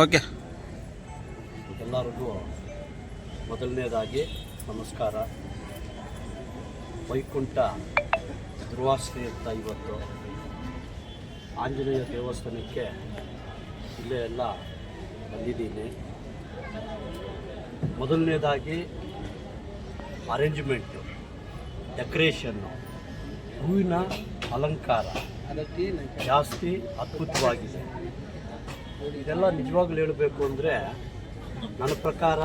Okay ಎಲ್ಲರಿಗೂ ಮೊದಲನೇದಾಗಿ ನಮಸ್ಕಾರ. ವೈಕುಂಠ ದುರ್ವಾಸನೆ ಅಂತ ಇವತ್ತು ಆಂಜನೇಯ ದೇವಸ್ಥಾನಕ್ಕೆ ಇಲ್ಲೇ ಎಲ್ಲ ಬಂದಿದ್ದೀನಿ. ಮೊದಲನೇದಾಗಿ ಅರೇಂಜ್ಮೆಂಟು ಡೆಕೋರೇಷನ್ನು ಹೂವಿನ ಅಲಂಕಾರ. ಜಾಸ್ತಿ ಅದ್ಭುತವಾಗಿದೆ. ಇದೆಲ್ಲ ನಿಜವಾಗ್ಲೂ ಹೇಳಬೇಕು ಅಂದರೆ ನನ್ನ ಪ್ರಕಾರ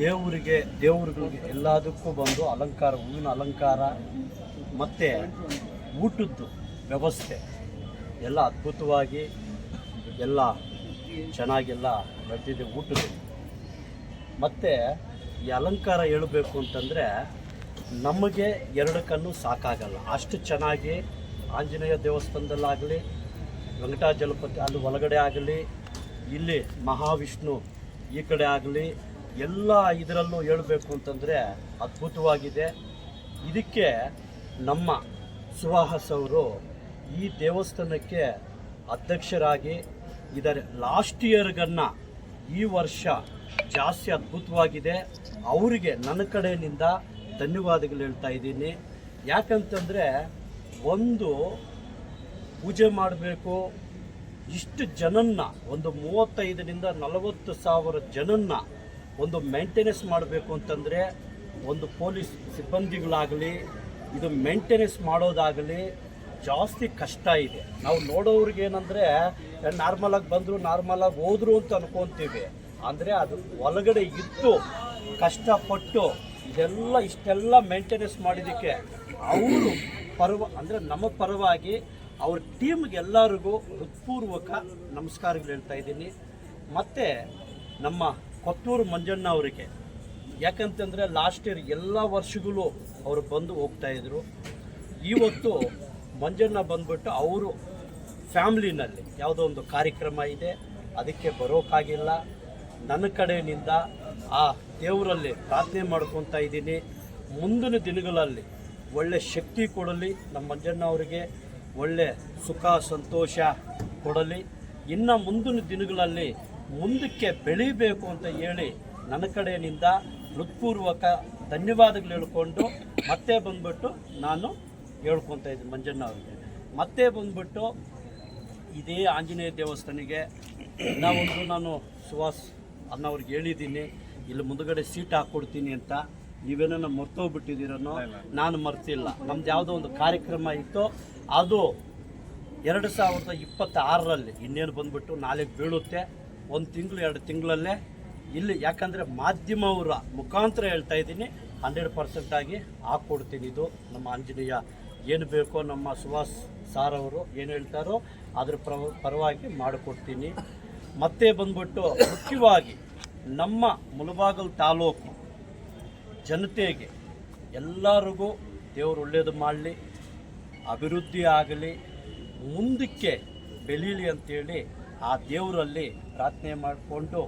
ದೇವರಿಗೆ ದೇವ್ರಿಗೆ ಎಲ್ಲದಕ್ಕೂ ಬಂದು ಅಲಂಕಾರ, ಹೂವಿನ ಅಲಂಕಾರ, ಮತ್ತು ಊಟದ್ದು ವ್ಯವಸ್ಥೆ ಎಲ್ಲ ಅದ್ಭುತವಾಗಿ ಎಲ್ಲ ಚೆನ್ನಾಗೆಲ್ಲ ನಡೆದಿದೆ ಊಟದ ಮತ್ತು ಈ ಅಲಂಕಾರ ಹೇಳಬೇಕು ಅಂತಂದರೆ ನಮಗೆ ಎರಡು ಕಣ್ಣು ಸಾಕಾಗಲ್ಲ. ಅಷ್ಟು ಚೆನ್ನಾಗಿ ಆಂಜನೇಯ ದೇವಸ್ಥಾನದಲ್ಲಾಗಲಿ ವೆಂಕಟಾಚಲಪತಿ ಅಲ್ಲಿ ಒಳಗಡೆ ಆಗಲಿ, ಇಲ್ಲಿ ಮಹಾವಿಷ್ಣು ಈ ಕಡೆ ಆಗಲಿ, ಎಲ್ಲ ಇದರಲ್ಲೂ ಹೇಳಬೇಕು ಅಂತಂದರೆ ಅದ್ಭುತವಾಗಿದೆ. ಇದಕ್ಕೆ ನಮ್ಮ ಸುಹಾಸ್ ಅವರು ಈ ದೇವಸ್ಥಾನಕ್ಕೆ ಅಧ್ಯಕ್ಷರಾಗಿ ಇದರ ಲಾಸ್ಟ್ ಇಯರ್ಗನ್ನು ಈ ವರ್ಷ ಜಾಸ್ತಿ ಅದ್ಭುತವಾಗಿದೆ. ಅವರಿಗೆ ನನ್ನ ಕಡೆಯಿಂದ ಧನ್ಯವಾದಗಳು ಹೇಳ್ತಾ ಇದ್ದೀನಿ. ಯಾಕಂತಂದರೆ ಒಂದು ಪೂಜೆ ಮಾಡಬೇಕು, ಇಷ್ಟು ಜನನ್ನ, ಒಂದು ಮೂವತ್ತೈದರಿಂದ ನಲವತ್ತು ಸಾವಿರ ಜನನ್ನ ಒಂದು ಮೇಂಟೆನೆನ್ಸ್ ಮಾಡಬೇಕು ಅಂತಂದರೆ ಒಂದು ಪೊಲೀಸ್ ಸಿಬ್ಬಂದಿಗಳಾಗಲಿ, ಇದು ಮೇಂಟೆನೆನ್ಸ್ ಮಾಡೋದಾಗಲಿ ಜಾಸ್ತಿ ಕಷ್ಟ ಇದೆ. ನಾವು ನೋಡೋರಿಗೆ ಏನಂದರೆ ನಾರ್ಮಲಾಗಿ ಬಂದರು ನಾರ್ಮಲಾಗಿ ಹೋದರು ಅಂತ ಅನ್ಕೊತೀವಿ. ಅಂದರೆ ಅದು ಒಳಗಡೆ ಇದ್ದು ಕಷ್ಟಪಟ್ಟು ಇದೆಲ್ಲ ಇಷ್ಟೆಲ್ಲ ಮೇಂಟೆನೆನ್ಸ್ ಮಾಡಿದ್ದಕ್ಕೆ ಅವರು ಪರವ, ಅಂದರೆ ನಮ್ಮ ಪರವಾಗಿ ಅವ್ರ ಟೀಮ್ಗೆಲ್ಲರಿಗೂ ಹೃತ್ಪೂರ್ವಕ ನಮಸ್ಕಾರಗಳು ಹೇಳ್ತಾ ಇದ್ದೀನಿ. ಮತ್ತು ನಮ್ಮ ಕೊತ್ತೂರು ಮಂಜಣ್ಣ ಅವರಿಗೆ, ಯಾಕಂತಂದರೆ ಲಾಸ್ಟ್ ಇಯರ್ ಎಲ್ಲ ವರ್ಷಗಳು ಅವರು ಬಂದು ಹೋಗ್ತಾ ಇದ್ರು. ಇವತ್ತು ಮಂಜಣ್ಣ ಬಂದ್ಬಿಟ್ಟು ಅವರು ಫ್ಯಾಮ್ಲಿನಲ್ಲಿ ಯಾವುದೋ ಒಂದು ಕಾರ್ಯಕ್ರಮ ಇದೆ, ಅದಕ್ಕೆ ಬರೋಕ್ಕಾಗಿಲ್ಲ ನನ್ನ ಕಡೆಯಿಂದ ಆ ದೇವರಲ್ಲಿ ಪ್ರಾರ್ಥನೆ ಮಾಡ್ಕೊತಾ ಇದ್ದೀನಿ. ಮುಂದಿನ ದಿನಗಳಲ್ಲಿ ಒಳ್ಳೆ ಶಕ್ತಿ ಕೊಡಲಿ, ನಮ್ಮ ಮಂಜಣ್ಣ ಅವರಿಗೆ ಒಳ್ಳೆ ಸುಖ, ಸಂತೋಷ ಕೊಡಲಿ. ಇನ್ನು ಮುಂದಿನ ದಿನಗಳಲ್ಲಿ ಮುಂದಕ್ಕೆ ಬೆಳಿಬೇಕು ಅಂತ ಹೇಳಿ ನನ್ನ ಕಡೆಯಿಂದ ಹೃತ್ಪೂರ್ವಕ ಧನ್ಯವಾದಗಳು ಹೇಳ್ಕೊಂಡು ಮತ್ತೆ ಬಂದ್ಬಿಟ್ಟು ನಾನು ಹೇಳ್ಕೊತಾ ಇದ್ದೀನಿ ಮಂಜಣ್ಣ ಅವರಿಗೆ. ಮತ್ತೆ ಬಂದ್ಬಿಟ್ಟು ಇದೇ ಆಂಜನೇಯ ದೇವಸ್ಥಾನಿಗೆ ನಾವೊಂದು ನಾನು ಸುಹಾಸ್ ಅವ್ರಿಗೆ ಹೇಳಿದ್ದೀನಿ ಇಲ್ಲಿ ಮುಂದಗಡೆ ಸೀಟ್ ಹಾಕ್ಕೊಡ್ತೀನಿ ಅಂತ. ನೀವೇನೋ ಮರ್ತೋಗ್ಬಿಟ್ಟಿದ್ದೀರೋ ನಾನು ಮರ್ತಿಲ್ಲ. ನಮ್ದು ಯಾವುದೋ ಒಂದು ಕಾರ್ಯಕ್ರಮ ಇತ್ತು. ಅದು ಎರಡು ಸಾವಿರದ ಇಪ್ಪತ್ತಾರರಲ್ಲಿ ಇನ್ನೇನು ಬಂದ್ಬಿಟ್ಟು ನಾಳೆಗೆ ಬೀಳುತ್ತೆ. ಒಂದು ತಿಂಗಳು ಎರಡು ತಿಂಗಳಲ್ಲೇ. ಇಲ್ಲಿ ಯಾಕಂದರೆ ಮಾಧ್ಯಮವರ ಮುಖಾಂತರ ಹೇಳ್ತಾ ಇದ್ದೀನಿ. ಹಂಡ್ರೆಡ್ ಪರ್ಸೆಂಟಾಗಿ ಹಾಕ್ಕೊಡ್ತೀನಿ ಇದು. ನಮ್ಮ ಆಂಜನೇಯ ಏನು ಬೇಕೋ ನಮ್ಮ ಸುಹಾಸ್ ಸಾರ್ ಅವರು ಏನು ಹೇಳ್ತಾರೋ ಅದ್ರ ಪ್ರವ ಪರವಾಗಿ ಮಾಡಿಕೊಡ್ತೀನಿ. ಮತ್ತೆ ಬಂದ್ಬಿಟ್ಟು ಮುಖ್ಯವಾಗಿ ನಮ್ಮ ಮುಳಬಾಗಲ್ ತಾಲೂಕು ಜನತೆಗೆ ಎಲ್ಲರಿಗೂ ದೇವರು ಒಳ್ಳೆಯದು ಮಾಡಲಿ, ಅಭಿವೃದ್ಧಿ ಆಗಲಿ, ಮುಂದಕ್ಕೆ ಬೆಳೀಲಿ ಅಂತೇಳಿ ಆ ದೇವರಲ್ಲಿ ಪ್ರಾರ್ಥನೆ ಮಾಡಿಕೊಂಡು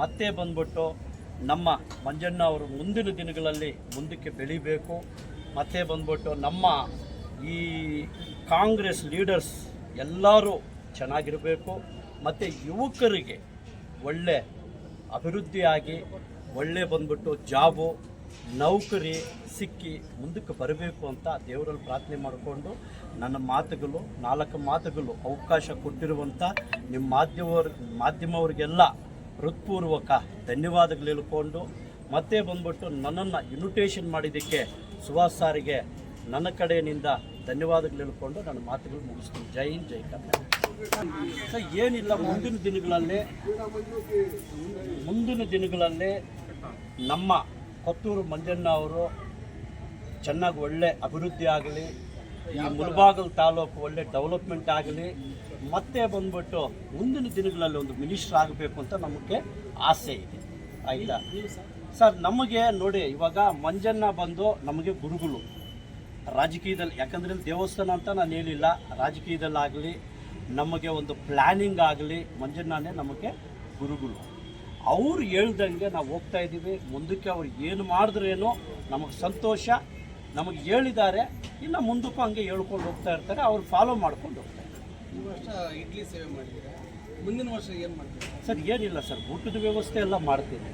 ಮತ್ತೆ ಬಂದ್ಬಿಟ್ಟು ನಮ್ಮ ಮಂಜಣ್ಣ ಅವರು ಮುಂದಿನ ದಿನಗಳಲ್ಲಿ ಮುಂದಕ್ಕೆ ಬೆಳಿಬೇಕು. ಮತ್ತೆ ಬಂದ್ಬಿಟ್ಟು ನಮ್ಮ ಈ ಕಾಂಗ್ರೆಸ್ ಲೀಡರ್ಸ್ ಎಲ್ಲರೂ ಚೆನ್ನಾಗಿರಬೇಕು. ಮತ್ತು ಯುವಕರಿಗೆ ಒಳ್ಳೆ ಅಭಿವೃದ್ಧಿಯಾಗಿ, ಒಳ್ಳೆ ಬಂದ್ಬಿಟ್ಟು ಜಾಬು, ನೌಕರಿ ಸಿಕ್ಕಿ ಮುಂದಕ್ಕೆ ಬರಬೇಕು ಅಂತ ದೇವರಲ್ಲಿ ಪ್ರಾರ್ಥನೆ ಮಾಡಿಕೊಂಡು ನನ್ನ ಮಾತುಗಳು, ನಾಲ್ಕು ಮಾತುಗಳು ಅವಕಾಶ ಕೊಟ್ಟಿರುವಂಥ ನಿಮ್ಮ ಮಾಧ್ಯಮವ್ರ ಮಾಧ್ಯಮವ್ರಿಗೆಲ್ಲ ಹೃತ್ಪೂರ್ವಕ ಧನ್ಯವಾದಗಳು ಹೇಳ್ಕೊಂಡು ಮತ್ತೆ ಬಂದ್ಬಿಟ್ಟು ನನ್ನನ್ನು ಇನ್ವಿಟೇಷನ್ ಮಾಡಿದ್ದಕ್ಕೆ ಸುಭಾಷ್ ಸಾರಿಗೆ ನನ್ನ ಕಡೆಯಿಂದ ಧನ್ಯವಾದಗಳು ಹೇಳಿಕೊಂಡು ನನ್ನ ಮಾತುಗಳು ಮುಗಿಸ್ತೀನಿ. ಜೈ ಹಿಂದ್, ಜೈ ಕರ್ನಾಟಕ. ಸರ್, ಏನಿಲ್ಲ, ಮುಂದಿನ ದಿನಗಳಲ್ಲಿ ಮುಂದಿನ ದಿನಗಳಲ್ಲಿ ನಮ್ಮ ಕೊತ್ತೂರು ಮಂಜಣ್ಣ ಅವರು ಚೆನ್ನಾಗಿ ಒಳ್ಳೆ ಅಭಿವೃದ್ಧಿ ಆಗಲಿ, ಈ ಮುಳಬಾಗಲ್ ತಾಲೂಕು ಒಳ್ಳೆ ಡೆವಲಪ್ಮೆಂಟ್ ಆಗಲಿ, ಮತ್ತೆ ಬಂದ್ಬಿಟ್ಟು ಮುಂದಿನ ದಿನಗಳಲ್ಲಿ ಒಂದು ಮಿನಿಸ್ಟರ್ ಆಗಬೇಕು ಅಂತ ನಮಗೆ ಆಸೆ ಇದೆ. ಆಯಿತಾ? ಸರ್, ನಮಗೆ ನೋಡಿ, ಇವಾಗ ಮಂಜಣ್ಣ ಬಂದು ನಮಗೆ ಗುರುಗಳು. ರಾಜಕೀಯದಲ್ಲಿ ಯಾಕಂದ್ರೆ ಇಲ್ಲಿ ದೇವಸ್ಥಾನ ಅಂತ ನಾನು ಹೇಳಿಲ್ಲ. ರಾಜಕೀಯದಲ್ಲಾಗಲಿ ನಮಗೆ ಒಂದು ಪ್ಲ್ಯಾನಿಂಗ್ ಆಗಲಿ ಮಂಜಣ್ಣನೇ ನಮಗೆ ಗುರುಗಳು. ಅವ್ರು ಹೇಳ್ದಂಗೆ ನಾವು ಹೋಗ್ತಾ ಇದ್ದೀವಿ. ಮುಂದಕ್ಕೆ ಅವ್ರು ಏನು ಮಾಡಿದ್ರೇನೋ ನಮಗೆ ಸಂತೋಷ. ನಮಗೆ ಹೇಳಿದ್ದಾರೆ. ಇನ್ನು ಮುಂದಕ್ಕೂ ಹಂಗೆ ಹೇಳ್ಕೊಂಡು ಹೋಗ್ತಾ ಇರ್ತಾರೆ. ಅವ್ರು ಫಾಲೋ ಮಾಡ್ಕೊಂಡು ಹೋಗ್ತಾರೆ ಈ ವರ್ಷ ಇಡ್ಲಿ ಸೇವೆ ಮಾಡಿದ್ದೀರಾ? ಮುಂದಿನ ವರ್ಷ ಏನು ಮಾಡ್ತೀರಾ? ಸರ್ ಏನಿಲ್ಲ ಸರ್. ಊಟದ ವ್ಯವಸ್ಥೆ ಎಲ್ಲ ಮಾಡ್ತೀನಿ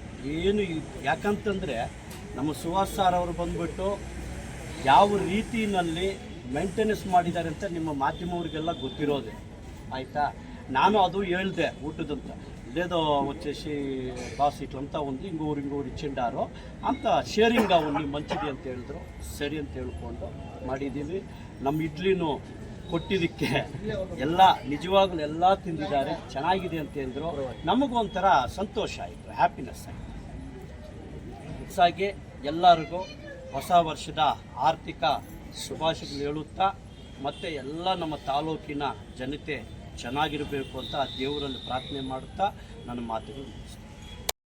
ಏನು ಯಾಕಂತಂದರೆ ನಮ್ಮ ಸುಹಾಸ್ ಸಾರ್ ಅವರು ಬಂದ್ಬಿಟ್ಟು ಯಾವ ರೀತಿಯಲ್ಲಿ ಮೇಂಟೆನೆನ್ಸ್ ಮಾಡಿದ್ದಾರೆ ಅಂತ ನಿಮ್ಮ ಮಾಧ್ಯಮವ್ರಿಗೆಲ್ಲ ಗೊತ್ತಿರೋದೆ ಆಯಿತಾ ನಾನು ಅದು ಹೇಳ್ದೆ ಊಟದಂತ ఇదేదో వచ్చేసి బాస్ ఇట్లంతా ఉంది ఇంగూరు ఇంగూరు ఇచ్చిండారు అంత షేరింగ్గా ఉంది మంచిది ಅಂತ ಹೇಳಿದ್ರು ಸರಿ ಅಂತ ಹೇಳ್ಕೊಂಡು ಮಾಡಿದ್ದೀವಿ ನಮ್ಮ ಇಡ್ಲಿನೂ ಕೊಟ್ಟಿದ್ದಕ್ಕೆ ಎಲ್ಲ ನಿಜವಾಗ್ಲೂ ಎಲ್ಲ ತಿಂದಿದ್ದಾರೆ ಚೆನ್ನಾಗಿದೆ ಅಂತ ಹೇಳಿದ್ರು ನಮಗೊಂಥರ ಸಂತೋಷ ಆಯಿತು ಹ್ಯಾಪಿನೆಸ್ ಆಯಿತು ಹೆಚ್ಚಾಗಿ ಎಲ್ಲರಿಗೂ ಹೊಸ ವರ್ಷದ ಆರ್ಥಿಕ ಶುಭಾಶಯಗಳು ಹೇಳುತ್ತಾ, ಮತ್ತು ಎಲ್ಲ ನಮ್ಮ ತಾಲೂಕಿನ ಜನತೆ ಚೆನ್ನಾಗಿರಬೇಕು ಅಂತ ದೇವರಲ್ಲಿ ಪ್ರಾರ್ಥನೆ ಮಾಡುತ್ತಾ ನನ್ನ ಮಾತುಗಳು